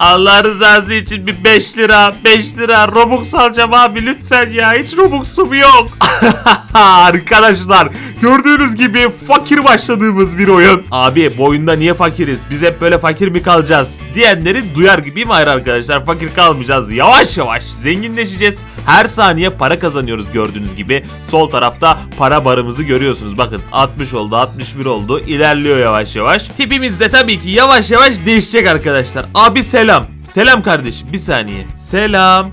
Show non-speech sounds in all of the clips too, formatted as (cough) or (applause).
Allah rızası için bir 5 lira 5 lira Robux alacağım abi lütfen ya hiç Robux'um yok. (laughs) Arkadaşlar gördüğünüz gibi fakir başladığımız bir oyun. Abi bu oyunda niye fakiriz biz hep böyle fakir mi kalacağız diyenleri duyar gibiyim hayır arkadaşlar fakir kalmayacağız yavaş yavaş zenginleşeceğiz. Her saniye para kazanıyoruz gördüğünüz gibi sol tarafta para barımızı görüyorsunuz bakın 60 oldu 61 oldu ilerliyor yavaş yavaş. Tipimiz de tabii ki yavaş yavaş değişecek arkadaşlar. Abi selam. Selam kardeşim bir saniye. Selam.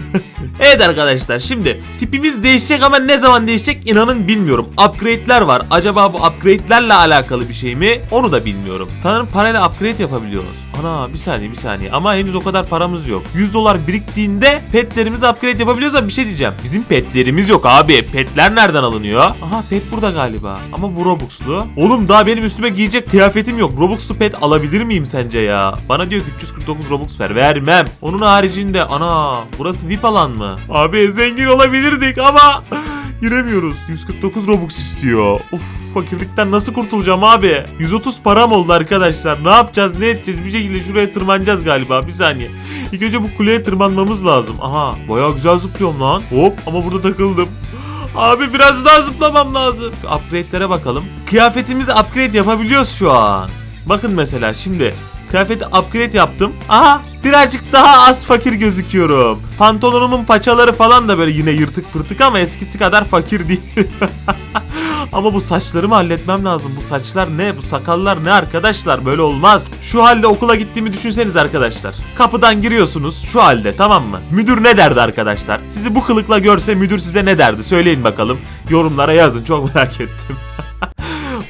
(laughs) evet arkadaşlar şimdi tipimiz değişecek ama ne zaman değişecek inanın bilmiyorum. Upgrade'ler var. Acaba bu upgrade'lerle alakalı bir şey mi? Onu da bilmiyorum. Sanırım parayla upgrade yapabiliyoruz. Ana bir saniye bir saniye ama henüz o kadar paramız yok. 100 dolar biriktiğinde petlerimizi upgrade yapabiliyoruz ama bir şey diyeceğim. Bizim petlerimiz yok abi. Petler nereden alınıyor? Aha pet burada galiba. Ama bu Robux'lu. Oğlum daha benim üstüme giyecek kıyafetim yok. Robux'lu pet alabilir miyim sence ya? Bana diyor ki 349 Robux ver. Vermem. Onun haricinde ana burası VIP alan mı? Abi zengin olabilirdik ama (laughs) giremiyoruz. 149 Robux istiyor. Uf fakirlikten nasıl kurtulacağım abi? 130 param oldu arkadaşlar. Ne yapacağız ne edeceğiz? Bir şekilde şuraya tırmanacağız galiba. Bir saniye. İlk önce bu kuleye tırmanmamız lazım. Aha bayağı güzel zıplıyorum lan. Hop ama burada takıldım. (laughs) Abi biraz daha zıplamam lazım. Upgrade'lere bakalım. Kıyafetimizi upgrade yapabiliyoruz şu an. Bakın mesela şimdi kıyafeti upgrade yaptım. Aha birazcık daha az fakir gözüküyorum. Pantolonumun paçaları falan da böyle yine yırtık pırtık ama eskisi kadar fakir değil. (laughs) Ama bu saçlarımı halletmem lazım. Bu saçlar ne? Bu sakallar ne arkadaşlar? Böyle olmaz. Şu halde okula gittiğimi düşünseniz arkadaşlar. Kapıdan giriyorsunuz şu halde tamam mı? Müdür ne derdi arkadaşlar? Sizi bu kılıkla görse müdür size ne derdi? Söyleyin bakalım. Yorumlara yazın. Çok merak ettim. (laughs)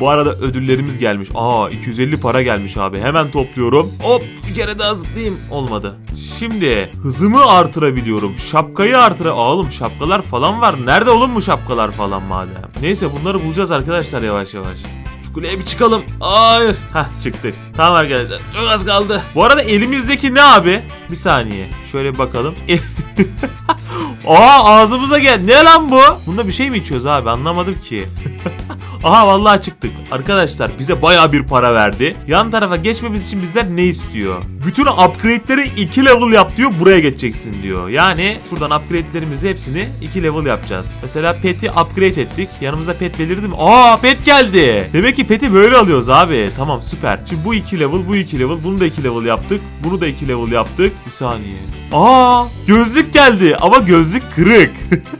Bu arada ödüllerimiz gelmiş. Aa 250 para gelmiş abi. Hemen topluyorum. Hop bir kere daha zıplayayım. Olmadı. Şimdi hızımı artırabiliyorum. Şapkayı artıra... Oğlum şapkalar falan var. Nerede oğlum bu şapkalar falan madem? Neyse bunları bulacağız arkadaşlar yavaş yavaş. Şu kuleye bir çıkalım. Hayır. Hah çıktık. Tamam arkadaşlar. Çok az kaldı. Bu arada elimizdeki ne abi? Bir saniye. Şöyle bakalım. (laughs) Aa ağzımıza gel. Ne lan bu? Bunda bir şey mi içiyoruz abi? Anlamadım ki. (laughs) Aha vallahi çıktık. Arkadaşlar bize baya bir para verdi. Yan tarafa geçmemiz için bizden ne istiyor? Bütün upgrade'leri 2 level yap diyor. Buraya geçeceksin diyor. Yani şuradan upgrade'lerimizi hepsini 2 level yapacağız. Mesela pet'i upgrade ettik. Yanımıza pet belirdi mi? Aa pet geldi. Demek ki pet'i böyle alıyoruz abi. Tamam süper. Şimdi bu 2 level, bu 2 level, bunu da 2 level yaptık. Bunu da 2 level yaptık. Bir saniye. Aa gözlük geldi ama gözlük kırık. (laughs)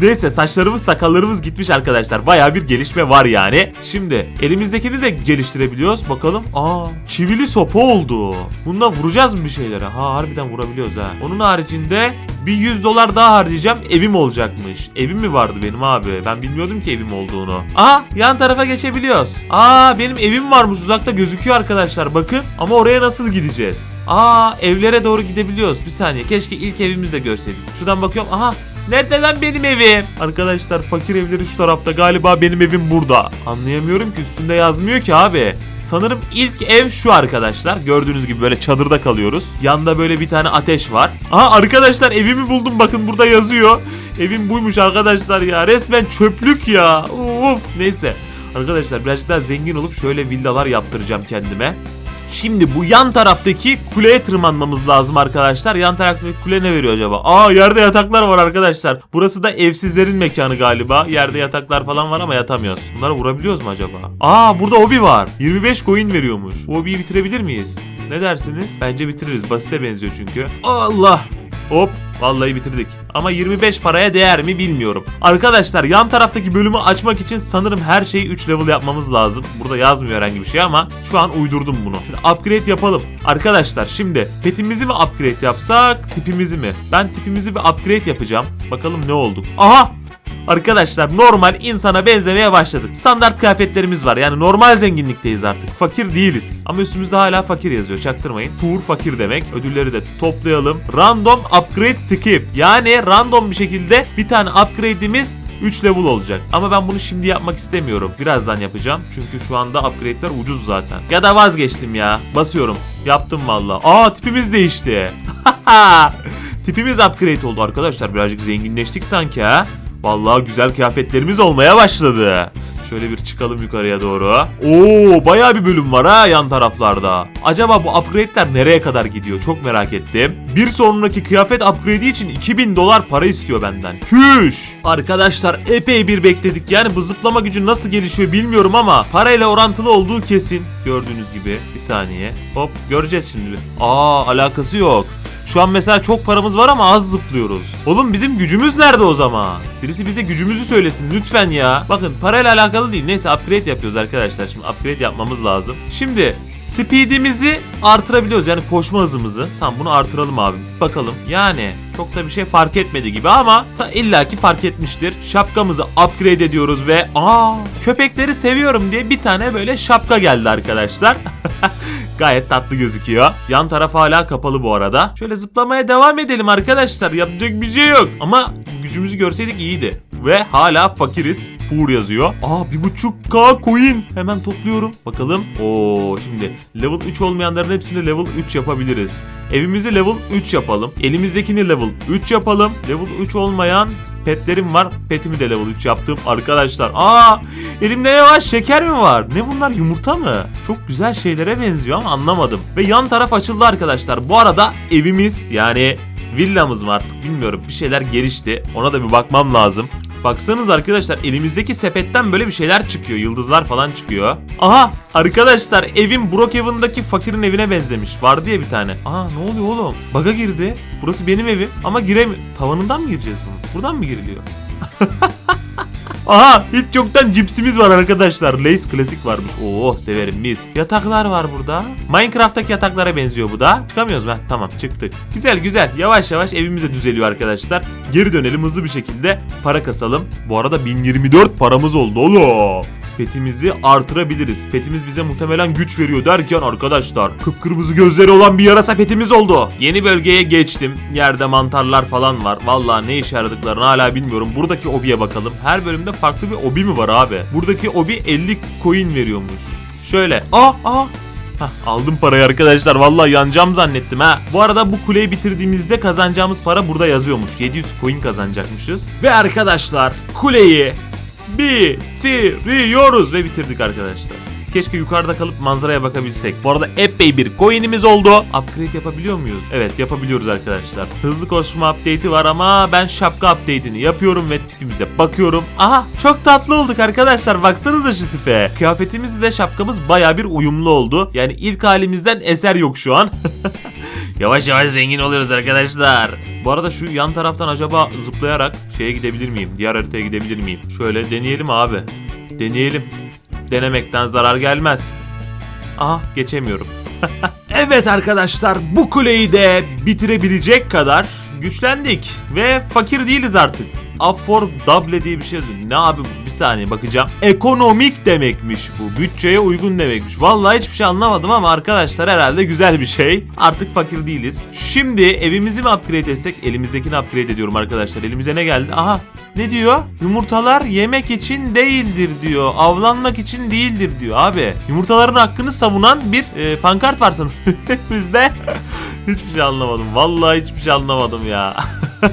Neyse saçlarımız sakallarımız gitmiş arkadaşlar. Baya bir gelişme var yani. Şimdi elimizdekini de geliştirebiliyoruz. Bakalım. Aa çivili sopa oldu. Bununla vuracağız mı bir şeylere? Ha harbiden vurabiliyoruz ha. Onun haricinde bir 100 dolar daha harcayacağım. Evim olacakmış. Evim mi vardı benim abi? Ben bilmiyordum ki evim olduğunu. Aa yan tarafa geçebiliyoruz. Aa benim evim varmış uzakta gözüküyor arkadaşlar bakın. Ama oraya nasıl gideceğiz? Aa evlere doğru gidebiliyoruz. Bir saniye keşke ilk evimizde görseydik. Şuradan bakıyorum. Aha Nerede lan benim evim? Arkadaşlar fakir evleri şu tarafta. Galiba benim evim burada. Anlayamıyorum ki üstünde yazmıyor ki abi. Sanırım ilk ev şu arkadaşlar. Gördüğünüz gibi böyle çadırda kalıyoruz. Yanda böyle bir tane ateş var. Aha arkadaşlar evimi buldum bakın burada yazıyor. Evim buymuş arkadaşlar ya. Resmen çöplük ya. Uf neyse. Arkadaşlar birazcık daha zengin olup şöyle villalar yaptıracağım kendime. Şimdi bu yan taraftaki kuleye tırmanmamız lazım arkadaşlar. Yan taraftaki kule ne veriyor acaba? Aa yerde yataklar var arkadaşlar. Burası da evsizlerin mekanı galiba. Yerde yataklar falan var ama yatamıyoruz. Bunları vurabiliyoruz mu acaba? Aa burada hobi var. 25 coin veriyormuş. Bu hobiyi bitirebilir miyiz? Ne dersiniz? Bence bitiririz. Basite benziyor çünkü. Allah! Hop vallahi bitirdik. Ama 25 paraya değer mi bilmiyorum. Arkadaşlar yan taraftaki bölümü açmak için sanırım her şeyi 3 level yapmamız lazım. Burada yazmıyor herhangi bir şey ama şu an uydurdum bunu. Şimdi upgrade yapalım. Arkadaşlar şimdi petimizi mi upgrade yapsak tipimizi mi? Ben tipimizi bir upgrade yapacağım. Bakalım ne olduk. Aha! Arkadaşlar normal insana benzemeye başladık. Standart kıyafetlerimiz var. Yani normal zenginlikteyiz artık. Fakir değiliz. Ama üstümüzde hala fakir yazıyor. Çaktırmayın. Poor fakir demek. Ödülleri de toplayalım. Random upgrade skip. Yani random bir şekilde bir tane upgrade'imiz 3 level olacak. Ama ben bunu şimdi yapmak istemiyorum. Birazdan yapacağım. Çünkü şu anda upgrade'ler ucuz zaten. Ya da vazgeçtim ya. Basıyorum. Yaptım valla. Aa tipimiz değişti. (laughs) tipimiz upgrade oldu arkadaşlar. Birazcık zenginleştik sanki ha. Vallahi güzel kıyafetlerimiz olmaya başladı. Şöyle bir çıkalım yukarıya doğru. Oo bayağı bir bölüm var ha yan taraflarda. Acaba bu upgrade'ler nereye kadar gidiyor? Çok merak ettim. Bir sonraki kıyafet upgrade'i için 2000 dolar para istiyor benden. Küş! Arkadaşlar epey bir bekledik. Yani bu zıplama gücü nasıl gelişiyor bilmiyorum ama parayla orantılı olduğu kesin. Gördüğünüz gibi. Bir saniye. Hop göreceğiz şimdi. Aa alakası yok. Şu an mesela çok paramız var ama az zıplıyoruz. Oğlum bizim gücümüz nerede o zaman? Birisi bize gücümüzü söylesin lütfen ya. Bakın parayla alakalı değil. Neyse upgrade yapıyoruz arkadaşlar. Şimdi upgrade yapmamız lazım. Şimdi speedimizi artırabiliyoruz. Yani koşma hızımızı. Tamam bunu artıralım abi. Bakalım. Yani çok da bir şey fark etmedi gibi ama illaki fark etmiştir. Şapkamızı upgrade ediyoruz ve aa köpekleri seviyorum diye bir tane böyle şapka geldi arkadaşlar. (laughs) Gayet tatlı gözüküyor. Yan taraf hala kapalı bu arada. Şöyle zıplamaya devam edelim arkadaşlar. Yapacak bir şey yok. Ama gücümüzü görseydik iyiydi. Ve hala fakiriz. Poor yazıyor. Aa bir buçuk K coin. Hemen topluyorum. Bakalım. Oo şimdi level 3 olmayanların hepsini level 3 yapabiliriz. Evimizi level 3 yapalım. Elimizdekini level 3 yapalım. Level 3 olmayan petlerim var. Petimi de level 3 yaptım arkadaşlar. Aa elimde ne var? Şeker mi var? Ne bunlar yumurta mı? Çok güzel şeylere benziyor ama anlamadım. Ve yan taraf açıldı arkadaşlar. Bu arada evimiz yani villamız mı artık bilmiyorum. Bir şeyler gelişti. Ona da bir bakmam lazım. Baksanız arkadaşlar elimizdeki sepetten böyle bir şeyler çıkıyor. Yıldızlar falan çıkıyor. Aha arkadaşlar evim Brookhaven'daki fakirin evine benzemiş. Vardı ya bir tane. Aa ne oluyor oğlum? Baga girdi. Burası benim evim ama giremi... Tavanından mı gireceğiz bunu? Buradan mı giriliyor? (laughs) Aha hiç yoktan cipsimiz var arkadaşlar. Lace klasik varmış. Oo severim mis. Yataklar var burada. Minecraft'taki yataklara benziyor bu da. Çıkamıyoruz mu? Tamam çıktık. Güzel güzel. Yavaş yavaş evimize düzeliyor arkadaşlar. Geri dönelim hızlı bir şekilde para kasalım. Bu arada 1024 paramız oldu oğlum. Petimizi artırabiliriz. Petimiz bize muhtemelen güç veriyor derken arkadaşlar kıpkırmızı gözleri olan bir yarasa petimiz oldu. Yeni bölgeye geçtim. Yerde mantarlar falan var. Vallahi ne işe yaradıklarını hala bilmiyorum. Buradaki obiye bakalım. Her bölümde farklı bir obi mi var abi? Buradaki obi 50 coin veriyormuş. Şöyle. Aa aa Hah, aldım parayı arkadaşlar. Vallahi yanacağım zannettim ha. Bu arada bu kuleyi bitirdiğimizde kazanacağımız para burada yazıyormuş. 700 coin kazanacakmışız. Ve arkadaşlar kuleyi bitiriyoruz ve bitirdik arkadaşlar. Keşke yukarıda kalıp manzaraya bakabilsek. Bu arada epey bir coin'imiz oldu. Upgrade yapabiliyor muyuz? Evet yapabiliyoruz arkadaşlar. Hızlı koşma update'i var ama ben şapka update'ini yapıyorum ve tipimize bakıyorum. Aha çok tatlı olduk arkadaşlar. Baksanıza şu tipe. Kıyafetimiz ve şapkamız baya bir uyumlu oldu. Yani ilk halimizden eser yok şu an. (laughs) Yavaş yavaş zengin oluyoruz arkadaşlar. Bu arada şu yan taraftan acaba zıplayarak şeye gidebilir miyim? Diğer haritaya gidebilir miyim? Şöyle deneyelim abi. Deneyelim. Denemekten zarar gelmez. Aha geçemiyorum. (laughs) evet arkadaşlar bu kuleyi de bitirebilecek kadar güçlendik. Ve fakir değiliz artık. Affordable diye bir şey. Ne abi bir saniye bakacağım. Ekonomik demekmiş bu. Bütçeye uygun demekmiş. Vallahi hiçbir şey anlamadım ama arkadaşlar herhalde güzel bir şey. Artık fakir değiliz. Şimdi evimizi mi upgrade etsek? Elimizdekini upgrade ediyorum arkadaşlar. Elimize ne geldi? Aha ne diyor? Yumurtalar yemek için değildir diyor. Avlanmak için değildir diyor abi. Yumurtaların hakkını savunan bir e, pankart var sanırım (laughs) bizde. (laughs) hiçbir şey anlamadım. Vallahi hiçbir şey anlamadım ya.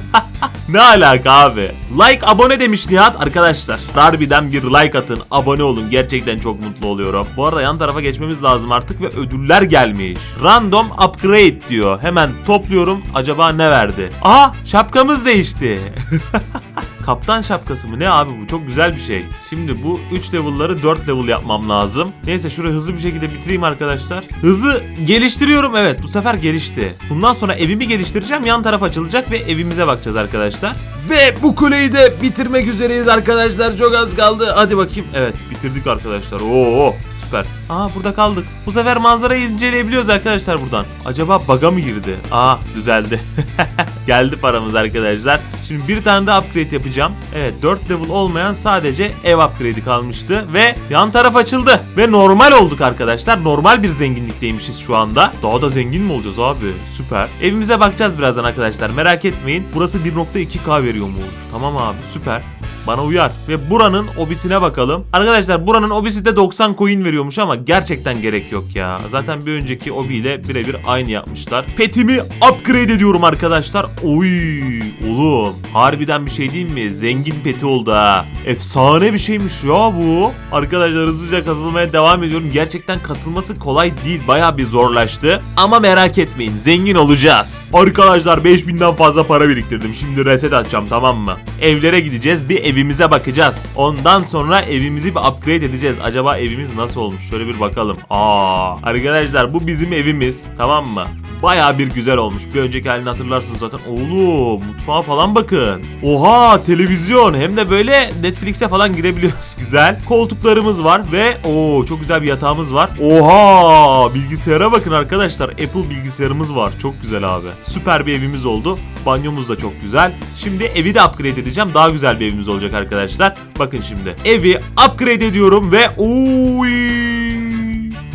(laughs) ne alaka abi? Like abone demiş Nihat arkadaşlar. Harbiden bir like atın, abone olun. Gerçekten çok mutlu oluyorum. Bu arada yan tarafa geçmemiz lazım artık ve ödüller gelmiş. Random upgrade diyor. Hemen topluyorum. Acaba ne verdi? Aha şapkamız değişti. (laughs) Kaptan şapkası mı? Ne abi bu? Çok güzel bir şey. Şimdi bu 3 level'ları 4 level yapmam lazım. Neyse şurayı hızlı bir şekilde bitireyim arkadaşlar. Hızı geliştiriyorum. Evet bu sefer gelişti. Bundan sonra evimi geliştireceğim. Yan taraf açılacak ve evimize bakacağız arkadaşlar. Ve bu kuleyi de bitirmek üzereyiz arkadaşlar. Çok az kaldı. Hadi bakayım. Evet bitirdik arkadaşlar. Oo süper. Aa burada kaldık. Bu sefer manzarayı inceleyebiliyoruz arkadaşlar buradan. Acaba baga mı girdi? Aa düzeldi. (laughs) Geldi paramız arkadaşlar. Şimdi bir tane daha upgrade yapacağım. Evet 4 level olmayan sadece ev upgrade'i kalmıştı. Ve yan taraf açıldı. Ve normal olduk arkadaşlar. Normal bir zenginlikteymişiz şu anda. Daha da zengin mi olacağız abi? Süper. Evimize bakacağız birazdan arkadaşlar. Merak etmeyin. Burası 1.2k veriyormuş. Tamam abi süper. Bana uyar. Ve buranın obisine bakalım. Arkadaşlar buranın obisi de 90 coin veriyormuş ama gerçekten gerek yok ya. Zaten bir önceki obi ile birebir aynı yapmışlar. Petimi upgrade ediyorum arkadaşlar. Oy oğlum. Harbiden bir şey değil mi? Zengin peti oldu ha. Efsane bir şeymiş ya bu. Arkadaşlar hızlıca kasılmaya devam ediyorum. Gerçekten kasılması kolay değil. Baya bir zorlaştı. Ama merak etmeyin. Zengin olacağız. Arkadaşlar 5000'den fazla para biriktirdim. Şimdi reset atacağım tamam mı? Evlere gideceğiz. Bir evimize bakacağız. Ondan sonra evimizi bir upgrade edeceğiz. Acaba evimiz nasıl olmuş? Şöyle bir bakalım. Aa, arkadaşlar bu bizim evimiz. Tamam mı? Baya bir güzel olmuş. Bir önceki halini hatırlarsınız zaten. Oğlum mutfağa falan bakın. Oha televizyon hem de böyle Netflix'e falan girebiliyoruz. (laughs) Güzel. Koltuklarımız var ve o çok güzel bir yatağımız var. Oha bilgisayara bakın arkadaşlar. Apple bilgisayarımız var. Çok güzel abi. Süper bir evimiz oldu. Banyomuz da çok güzel. Şimdi evi de upgrade edeceğim. Daha güzel bir evimiz olacak arkadaşlar. Bakın şimdi. Evi upgrade ediyorum ve oy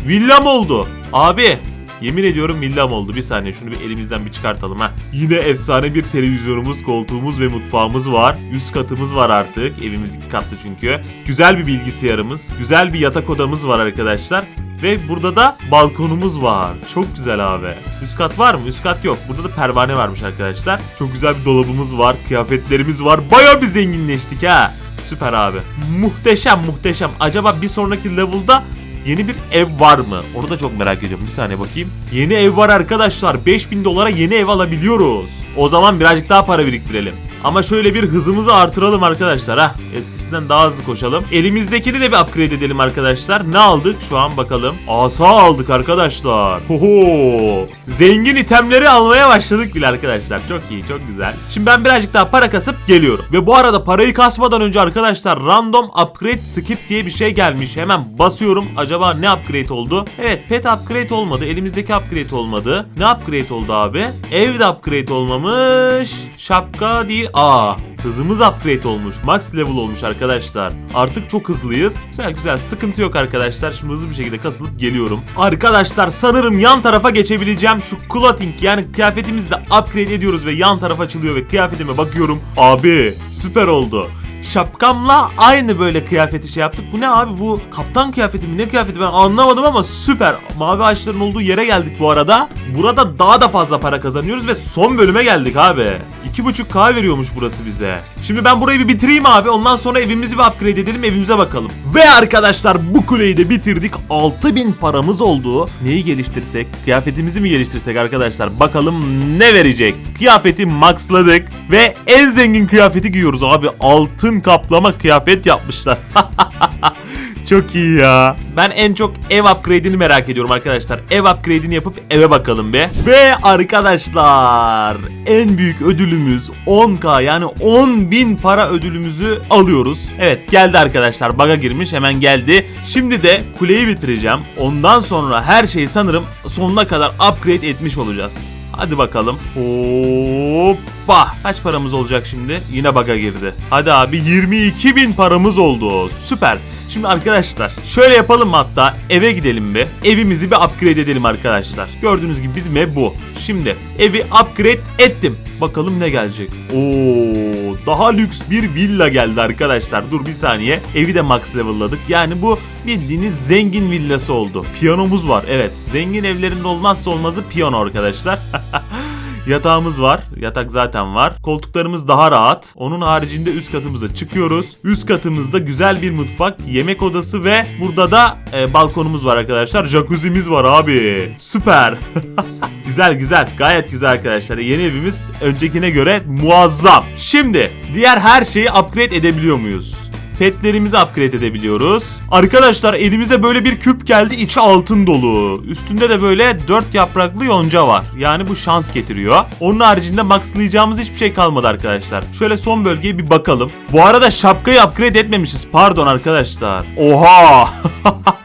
villam oldu. Abi Yemin ediyorum villam oldu. Bir saniye şunu bir elimizden bir çıkartalım ha. Yine efsane bir televizyonumuz, koltuğumuz ve mutfağımız var. Üst katımız var artık. Evimiz iki katlı çünkü. Güzel bir bilgisayarımız, güzel bir yatak odamız var arkadaşlar. Ve burada da balkonumuz var. Çok güzel abi. Üst kat var mı? Üst kat yok. Burada da pervane varmış arkadaşlar. Çok güzel bir dolabımız var. Kıyafetlerimiz var. Baya bir zenginleştik ha. Süper abi. Muhteşem muhteşem. Acaba bir sonraki level'da Yeni bir ev var mı? Onu da çok merak ediyorum. Bir saniye bakayım. Yeni ev var arkadaşlar. 5000 dolara yeni ev alabiliyoruz. O zaman birazcık daha para biriktirelim. Ama şöyle bir hızımızı artıralım arkadaşlar ha. Eskisinden daha hızlı koşalım. Elimizdekini de bir upgrade edelim arkadaşlar. Ne aldık? Şu an bakalım. Asa aldık arkadaşlar. Hoho. Zengin itemleri almaya başladık bile arkadaşlar. Çok iyi, çok güzel. Şimdi ben birazcık daha para kasıp geliyorum. Ve bu arada parayı kasmadan önce arkadaşlar random upgrade skip diye bir şey gelmiş. Hemen basıyorum. Acaba ne upgrade oldu? Evet, pet upgrade olmadı. Elimizdeki upgrade olmadı. Ne upgrade oldu abi? Ev de upgrade olmamış. Şapka değil. Aa, hızımız upgrade olmuş. Max level olmuş arkadaşlar. Artık çok hızlıyız. Güzel güzel. Sıkıntı yok arkadaşlar. Şimdi hızlı bir şekilde kasılıp geliyorum. Arkadaşlar sanırım yan tarafa geçebileceğim. Şu clothing yani kıyafetimizi de upgrade ediyoruz ve yan taraf açılıyor ve kıyafetime bakıyorum. Abi süper oldu şapkamla aynı böyle kıyafeti şey yaptık. Bu ne abi bu kaptan kıyafeti mi ne kıyafeti ben anlamadım ama süper. Mavi ağaçların olduğu yere geldik bu arada. Burada daha da fazla para kazanıyoruz ve son bölüme geldik abi. 2.5k veriyormuş burası bize. Şimdi ben burayı bir bitireyim abi. Ondan sonra evimizi bir upgrade edelim evimize bakalım. Ve arkadaşlar bu kuleyi de bitirdik. 6000 paramız oldu. Neyi geliştirsek? Kıyafetimizi mi geliştirsek arkadaşlar? Bakalım ne verecek? Kıyafeti maxladık ve en zengin kıyafeti giyiyoruz abi. Altın kaplama kıyafet yapmışlar. (laughs) Çok iyi ya. Ben en çok ev upgrade'ini merak ediyorum arkadaşlar. Ev upgrade'ini yapıp eve bakalım be. Ve arkadaşlar en büyük ödülümüz 10k yani 10.000 para ödülümüzü alıyoruz. Evet geldi arkadaşlar baga girmiş hemen geldi. Şimdi de kuleyi bitireceğim. Ondan sonra her şeyi sanırım sonuna kadar upgrade etmiş olacağız. Hadi bakalım. Hoppa. Kaç paramız olacak şimdi? Yine baga girdi. Hadi abi 22 bin paramız oldu. Süper. Şimdi arkadaşlar şöyle yapalım hatta eve gidelim bir. Evimizi bir upgrade edelim arkadaşlar. Gördüğünüz gibi bizim ev bu. Şimdi evi upgrade ettim. Bakalım ne gelecek. Oo, daha lüks bir villa geldi arkadaşlar. Dur bir saniye. Evi de max level'ladık. Yani bu bildiğiniz zengin villası oldu. Piyanomuz var. Evet. Zengin evlerinde olmazsa olmazı piyano arkadaşlar. (laughs) Yatağımız var. Yatak zaten var. Koltuklarımız daha rahat. Onun haricinde üst katımıza çıkıyoruz. Üst katımızda güzel bir mutfak, yemek odası ve burada da e, balkonumuz var arkadaşlar. Jacuzzi'miz var abi. Süper. (laughs) güzel güzel. Gayet güzel arkadaşlar. Yeni evimiz öncekine göre muazzam. Şimdi diğer her şeyi upgrade edebiliyor muyuz? Petlerimizi upgrade edebiliyoruz. Arkadaşlar elimize böyle bir küp geldi. içi altın dolu. Üstünde de böyle 4 yapraklı yonca var. Yani bu şans getiriyor. Onun haricinde maxlayacağımız hiçbir şey kalmadı arkadaşlar. Şöyle son bölgeye bir bakalım. Bu arada şapkayı upgrade etmemişiz. Pardon arkadaşlar. Oha! (laughs)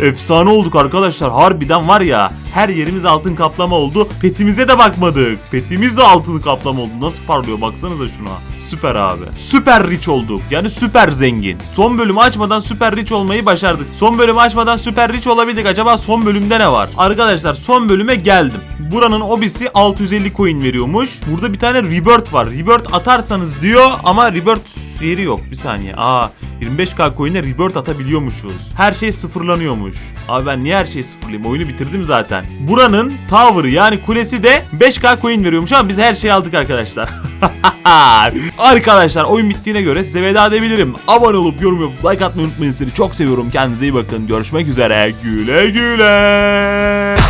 Efsane olduk arkadaşlar. Harbiden var ya. Her yerimiz altın kaplama oldu. Petimize de bakmadık. Petimiz de altın kaplama oldu. Nasıl parlıyor baksanıza şuna. Süper abi. Süper rich olduk. Yani süper zengin. Son bölümü açmadan süper rich olmayı başardık. Son bölümü açmadan süper rich olabildik. Acaba son bölümde ne var? Arkadaşlar son bölüme geldim. Buranın obisi 650 coin veriyormuş. Burada bir tane rebirth var. Rebirth atarsanız diyor ama rebirth yeri yok. Bir saniye. Aa 25k coin'e rebirth atabiliyormuşuz. Her şey sıfırlanıyormuş. Abi ben niye her şeyi sıfırlayayım? Oyunu bitirdim zaten. Buranın tower'ı yani kulesi de 5k coin veriyormuş ama biz her şeyi aldık arkadaşlar. (laughs) Arkadaşlar oyun bittiğine göre size veda edebilirim. Abone olup yorum yapıp like atmayı unutmayın. Seni çok seviyorum. Kendinize iyi bakın. Görüşmek üzere. Güle güle.